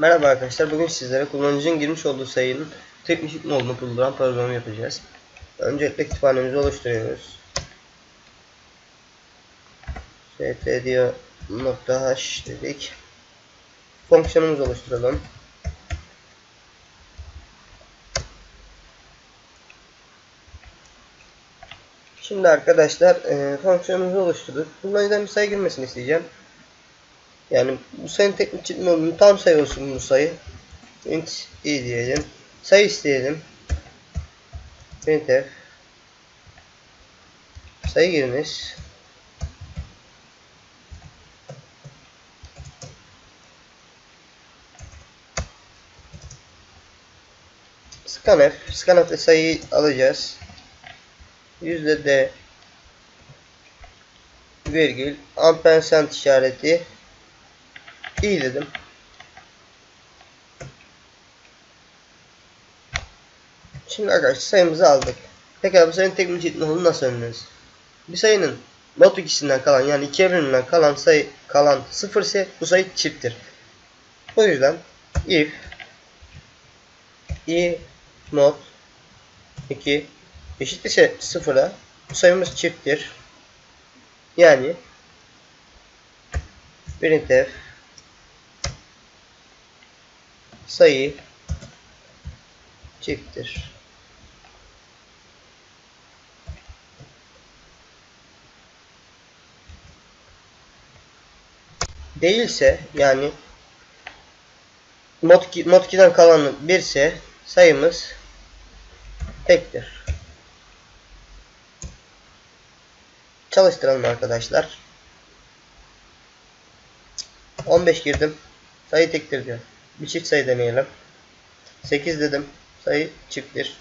Merhaba arkadaşlar. Bugün sizlere kullanıcının girmiş olduğu sayının teknik modunu bulduran programı yapacağız. Öncelikle kütüphanemizi oluşturuyoruz. stdio.h dedik. Fonksiyonumuzu oluşturalım. Şimdi arkadaşlar e, fonksiyonumuzu oluşturduk. Kullanıcıdan bir sayı girmesini isteyeceğim. Yani bu sayının teknik çıkma tam sayı bu sayı. int i diyelim. Sayı isteyelim. printf sayı giriniz. scanf scanf ile sayıyı alacağız. Yüzde d virgül ampersand işareti İyi dedim. Şimdi arkadaşlar sayımızı aldık. Peki bu sayının teknik ciddi nasıl öğreniriz? Bir sayının not ikisinden kalan yani iki evriminden kalan sayı kalan sıfır ise bu sayı çifttir. O yüzden if i not 2 eşit ise sıfıra bu sayımız çifttir. Yani printf sayı çifttir. Değilse yani mod 2, mod 2'den kalanı 1 ise sayımız tektir. Çalıştıralım arkadaşlar. 15 girdim. Sayı tektir diyor. Bir çift sayı deneyelim. 8 dedim. Sayı çifttir.